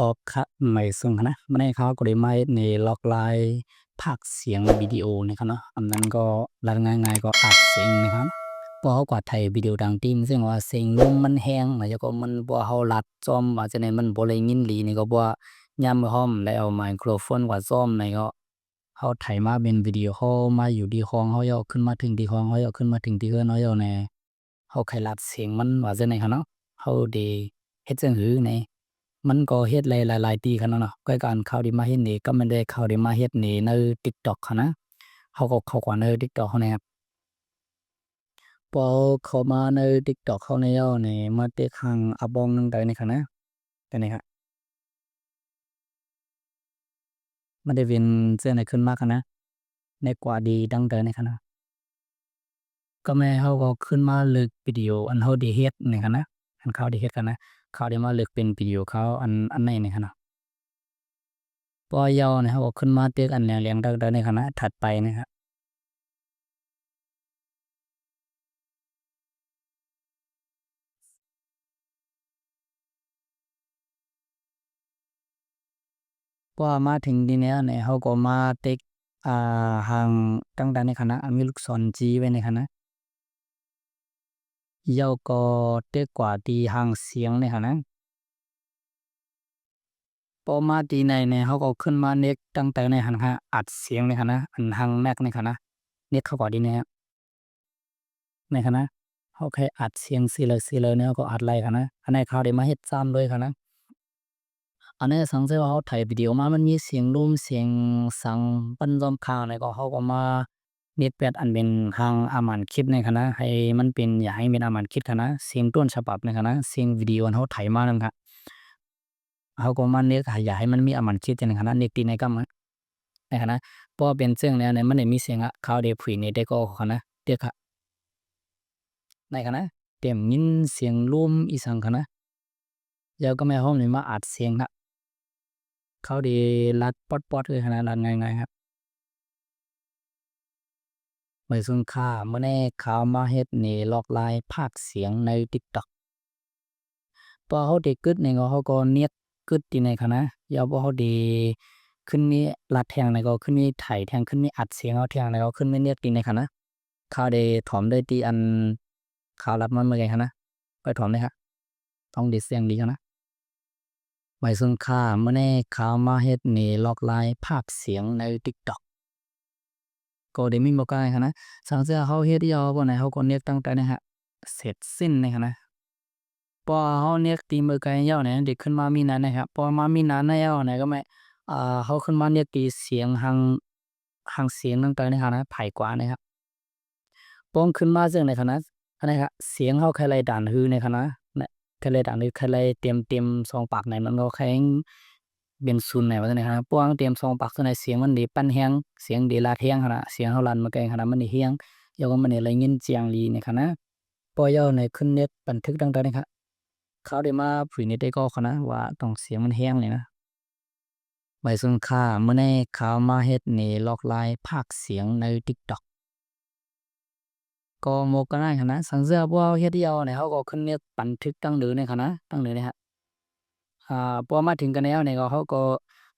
ออกคะไม่ซึ่งนนะมื้อนี้เขาก็ได้มาเฮ็ดในล็อกไลน์พากย์เสียงวิดีโอนะครับเนาะอันนั้นก็รัดง่ายๆก็อัดเสียงนะครับเพราะเขาก็ถ่ายวิดีโอดังติ่มซึ่งว่าเสียงลมมันแรงแล้วก็มันบ่เรารัดจอมว่าจจะได้มันบ่ได้ยินหลีนี่ก็บ่ยามเราแล้วเอาไมโครโฟนกว่าจ้อมในก็เราถ่ายมาเป็นวิดีโอคอลมาอยู่ที่ห้องเราเอาขึ้นมาถึงที่ห้องเราเอาขึ้นมาถึงที่เรือนเราเอาแหน่เราค่อยรัดเสียงมันว่าจั่งใดหั้นเนาะเราด้เฮ็ดจังหือแหน่ มันก็เฮ็ดหลายๆที่หั้นเนาะก็การเข้าด้มาเฮ็ดนี่ก็มันได้เข้าด้มาเฮ็ดนี่ใน TikTok หั้นนะเราก็เข้า qua ใน TikTok เขานะครับพอเข้ามาใน TikTok เขาแล้วนี่มาเตะข้างอะบ้องนึงได้นี่ค่ะนะตัวนี้ครับมันได้เป็นเสื้อไหนขึ้นมาค่ะนะในกว่าดีดังเดินี่ค่ะนะก็แม่เราก็ขึ้นมาเลือกวิดีโออันเราด้เฮ็ดนี่ค่ะนะอันเขาด้เฮ็ดค่ะนะ เขาได้มาเลือกเป็นวิดีโอเขาอันอันไหนนี่ค่ะนะพอยาวนี่เราก็ขึ้นมาเลือกอันเหลืองๆดังๆนี่ค่ะนะถัดไปนะครับพอมาถึงที่นี้นี่เราก็มาเติ๊กอ่าห่างดังๆนี่ค่ะนะอันมีลูกศรจีไว้นี่ค่ะ นะแล้วก็ดีกว่าที่หางเสียงนี่ค่ะนะพอมาที่ไหนนี่ยเราก็ขึ้นมาเน็กตั้งแต่ในหันค่ะอัดเสียงนี่ค่ะนะอันหางแม็กนี่ค่ะนะเน็กเขาก่อนที่นี่ครับนี่ค่ะนะเราแค่อัดเสียงซี้เลยๆนี่เราก็อัดไล่ค่ะนะอันนี้เขาได้มาเฮ็ดซ้ำเลยค่ะนะอันนี้สังเกตว่าเราถ่ายวิดีโอมามันมีเสียงลมเสียงสังปั้นรอบข้างนี่ก็เราก็มา น็ตแปดอันเป็นทางอามานคลิปนี่ค่ะนะให้มันเป็นอย่าให้เป็นอามานคลิปค่ะนะเสียงต้นฉบับนี่ค่ะนะเสียงวิดีโอเราถ่ายมานั่นค่ะเราก็มาเน็ตอย่าให้มันมีอามานคลิปจังค่ะนะเน็ตที่ไหนก็มานี่ค่ะนะพอเป็นเสียงแล้วเนี่ยมันได้มีเสียงอะเขาได้ผุยนี่ได้ก็ค่ะนะเด็กค่ะในค่ะนะเต็มยินเสียงลมอีสังค่ะนะแล้วก็แม่เรานี่มาอัดเสียงค่ะเขาได้รัดปอดๆเลยคะนะรัดง่ายๆครับ มื้อซึ่งค่าเมื้อแนี้เขามาเฮ็ดนี่ล็อกลน์พากย์เสียงใน TikTok พอเราได้กึดนี่ก็เราก็เน็ตกึดที่ไหนคะนะแล้วพอเราด้ขึ้นมีรัดแทงในก็ขึ้นมีไถแทงขึ้นมีอัดเสียงเอาแทงในก็ขึ้นมีเน็ตที่ไหนคะนะเขาได้ถอมได้วยที่อันเขารับมาเมื่อไงคะนะไปถอมเลยค่ะต้องด้เสียงดีคะนะมื้อซึ่งค่าเมื้อแนี้เขามาเฮ็ดนี่ล็อกลน์พากย์เสียงใน TikTok ก็ได้มีบ่กายค่ะนะสังเกตเราเฮ็ดยาวบ่ไหนเราก็เน็ตตั้งแต่นี่ค่ะเสร็จสิ้นนี่ค่ะนะพอเราเน็ตที่มือไกลยาวเนี่ยได้ขึ้นมามีนั้นนะครับพอมามีนั้นแล้วเนี่ยก็ไม่อ่าเราขึ้นมาเน็ตที่เสียงห่างห่างเสียงตั้งแต่นี่ค่ะนะไผกว่านะครับพอขึ้นมาจังได๋ค่ะนะอันนี้ค่ะเสียงเราแค่ไล่ดันฮือในค่ะนะเนี่ยแค่ไล่ดันฮือแค่ไล่เต็มเต็มสองปากไหนมันก็แค่ เป็นศูนย์ไหนว่าจังได๋ครับพอเต็มสองปากเท่าไหนเสียงมันด้ปั้นแรงเสียงด้ลัดแรงค่ะนะเสียงเราลันมาไกลค่ะนะมันด้แรงแล้วก็มันได้ยินเสียงลีนี่ค่ะนะพอยาวนี่ขึ้นเน็ตบันทึกตั้งแต่นี่ค่ะเขาได้มาผุยเน็ตได้ก็ค่ะนะว่าต้องเสียงมันแรงนี่นะมื้อซึ่งค่ามื้อในเขามาเฮ็ดนี่ล็อกไลน์พากย์เสียงใน TikTok ก็บ่ก็ได้ค่ะนะสังเกตพอเราเฮ็ดยาวนี่เราก็ขึ้นเน็ตบันทึกตั้งเดิมนี่ค่ะนะตั้งเดิมนี่ครับ อ่าพอมาถึงกันแล้วเนี่ก็เราก็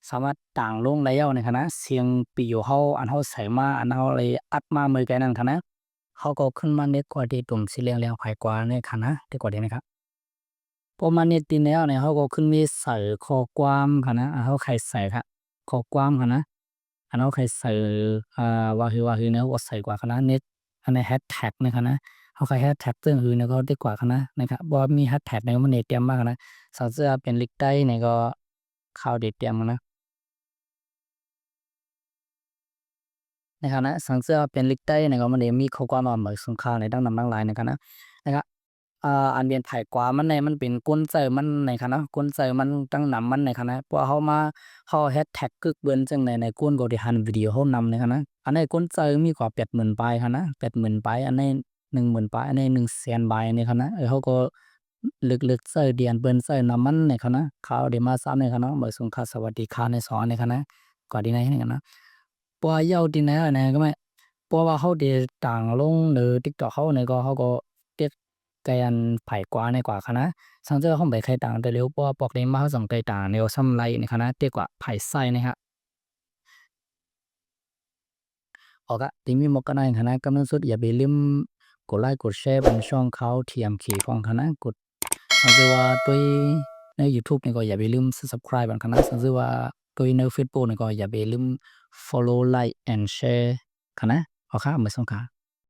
สามารถต่างลงแล้วนี่ค่ะนะเสียงวิดีโอเราอันเราใส่มาอันเราได้อัดมามื้อกลนั้นค่ะนะเราก็ขึ้นมาเน็ตกว่าที่ตุ่มสีเหลืองๆไผกว่านี่ค่ะนะที่กว่านี้นะครับพอมาเน็ตที่แล้วเนี่ยเราก็ขึ้นมีใส่ข้อความค่ะนะเราใครใส่ค่ะข้อความค่ะนะอันเราใครใส่อ่าว่าคือว่าคือเนี่ยก็ใส่กว่าค่ะนะเน็ตอันในแฮชแท็กนี่ค่ะนะ เราใครแฮชแท็กซึ่งคือเนี่ยก็ได้กว่าค่ะนะ นะครับบ่มีแฮชแท็กนี่มันได้เตรียมมาค่ะนะ สังเกตเป็นลิกใต้นี่ก็เขาได้เตรียมนะ นะครับนะ สังเกตว่าเป็นลิกใต้นี่ก็มันได้มีข้อความว่ามื้อซึ่งค่ามในดังนำดังหลายนี่ค่ะนะ นะครับ อ่า อันเป็นไผกว่ามันนี่มันเป็นกลไกมันนี่ค่ะนะกลไกมันตั้งนำมันนี่ค่ะนะพอเรามาเราแฮชแท็กกึกเบิ่นจังได๋ในกวนก็ได้หันวิดีโอเรานำนี่ค่ะนะ อันนี้กลไกมีกว่า 80,000 ปลายค่ะนะ 80,000 ปลาย อันนี้ 10,000ปลายอันนี้100,000ปลายนี่ค่ะนะเออเราก็ลึกๆใส่เดียนเบิ่นใส่นำมันนี่ค่ะนะเขาได้มาซ้ำนี่ค่ะเนะมื้อซึ่งค่าสวัสดีค่ะในสอนนี่ค่ะนะกว่าดีไหนนี่ค่ะนะพอยาวที่ไหนนี่ก็ไม่เพราะว่าเราได้ต่างลงใน TikTok เราเนี่ก็เราก็เฮ็ดกันไผ่กว่าในกว่าคะนะสังเจอห้องไปใครต่างแต่เร็วปอปอกนี้มาเฮาส่งไกต่างแนวซ้ำไรนะคะนะเตียกว่าไผ่ไส้นะฮะออกอะติมีหมกกันในคะนะกำลังสุดอย่าไปลืม กดไลค์กดแชร์บนช่องเขา TMK ของคะนะกดสังเจอว่าตัวใน YouTube นี่ก็อย่าไปลืม subscribe บันคะนะสังเจอว่าตัวใน Facebook นี่ก็อย่าไปลืม follow like and share คะนะขอค่ะมาส่งค่ะ